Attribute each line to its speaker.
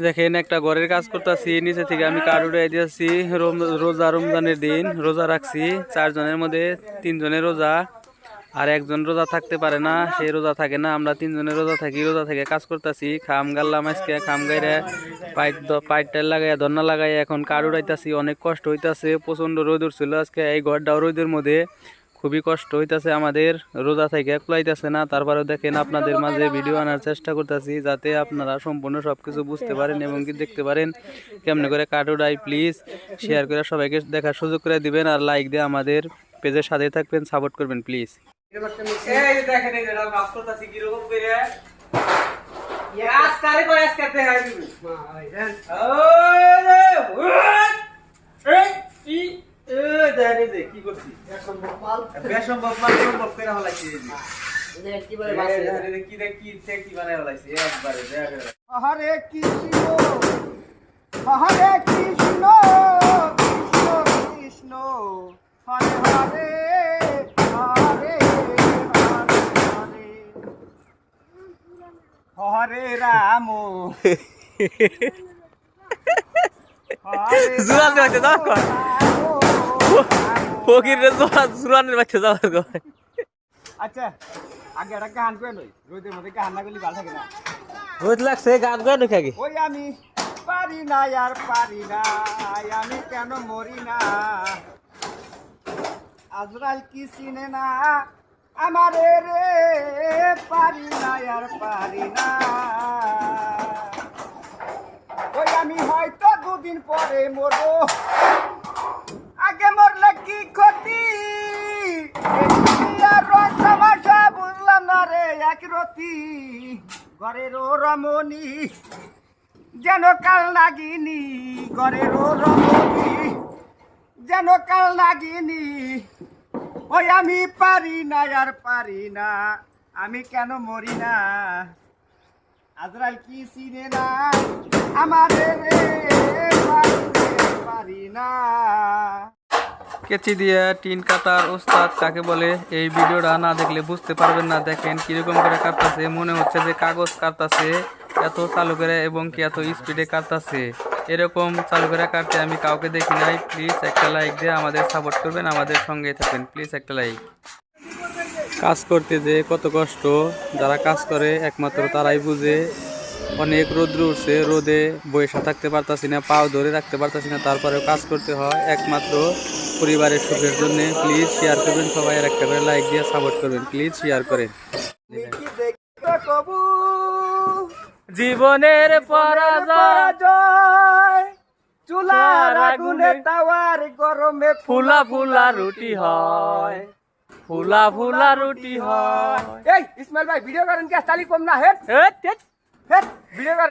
Speaker 1: দেখেন, একটা ঘরের কাজ করতেছি, নিচে থেকে আমি কার্ড উঠাই দিয়েছি রোজা রমজানের দিন, রোজা রাখছি। চারজনের মধ্যে তিনজনের রোজা, আর একজন রোজা থাকতে পারে না, সে রোজা থাকে না। আমরা তিনজনের রোজা থাকি, রোজা থেকে কাজ করতেছি। খাম গাল্লাম আজকে, খাম গাইরে পাইট দ- পাইট টাইট লাগাইয়া ধন্না লাগাইয়া এখন কার্ড উড়াইতাছি। অনেক কষ্ট হইতাছে প্রচণ্ড রোদ উঠছিল আজকে। এই ঘরটাও রোদের মধ্যে। খুবই কষ্ট হইতাছে আমাদের রোজা থেকে কুলাইতেছে না তারপরেও দেখেন আপনাদের মাঝে ভিডিও আনার চেষ্টা করতেছি যাতে আপনারা সম্পূর্ণ সবকিছু বুঝতে পারেন এবং কি দেখতে পারেন। কেমনে করে কার্ডোডাই প্লিজ শেয়ার করে সবাইকে দেখার সুযোগ করে দিবেন আর লাইক দিয়ে আমাদের পেজের সাথে থাকবেন সাপোর্ট করবেন প্লিজ দেখেন এই যে কি করছি বেসম্ভব মাল সম্ভব করে হলাইছি এই যে দেখ
Speaker 2: হরে কৃষ্ণ হরে কৃষ্ণ কৃষ্ণ কৃষ্ণ হরে হরে হরে হরে হরে রাম
Speaker 1: জুয়ান বাচ্চা দাও কর। ফকির রে জুরানের বাচ্চা যাওয়ার কয়
Speaker 2: আচ্ছা আগে একটা গান করে লই। রোদের মধ্যে গান না করলে ভালো থাকে না।
Speaker 1: রোদ লাগছে গান গান খাগে
Speaker 2: ওই আমি পারি না আর পারি না আমি কেন মরি না? আজরাল কি চিনে না? আমারে রে পারি না আর পারি না। ওই আমি হয়তো দুদিন পরে মরবো আগে মরলে কি ক্ষতি এই আর রং তামাশা বুঝলাম না রে এক রতি ঘরের রমণী। যেন কাল নাগিনি ঘরের রমণী। যেন কাল নাগিনি, ওই আমি পারি না, আর পারি না, আমি কেন মরি না? আজরাল কি চিনে না? আমাদের পারি না।
Speaker 1: কেচি দিয়ে টিন কাটার ওস্তাদ কাকে বলে, এই ভিডিওটা না দেখলে বুঝতে পারবেন না। দেখেন কীরকম করে কাটতাছে, মনে হচ্ছে যে কাগজ কাটতাছে, এত চালু করে এবং কি এত স্পিডে কাটতাছে। এরকম চালু করে কাটতে আমি কাউকে দেখি নাই। প্লিজ একটা লাইক দিয়ে আমাদের সাপোর্ট করবেন, আমাদের সঙ্গে থাকবেন। প্লিজ একটা লাইক কাজ করতে যে কত কষ্ট, যারা কাজ করে একমাত্র তারাই বুঝে। অনেক রোদ্র উঠছে রোদে বসে থাকতে পারতাছি না পাও ধরে রাখতে পারতাছি না তারপরেও কাজ করতে হয়। একমাত্র পরিবারের সুখের জন্য প্লিজ শেয়ার করবেন সবাই আর একটা করে লাইক দিয়ে সাপোর্ট করবেন। প্লিজ শেয়ার করেন। জীবনের
Speaker 2: পরাজয় চুলার আগুনে তাওয়ার গরমে
Speaker 1: ফুলা ফুলা রুটি হয়। ফুলা ফুলা রুটি হয়।
Speaker 2: এই ইসমাইল ভাই ভিডিও করেন কি তালি কম না
Speaker 1: হেট।
Speaker 2: হেট। ভিডিও করেন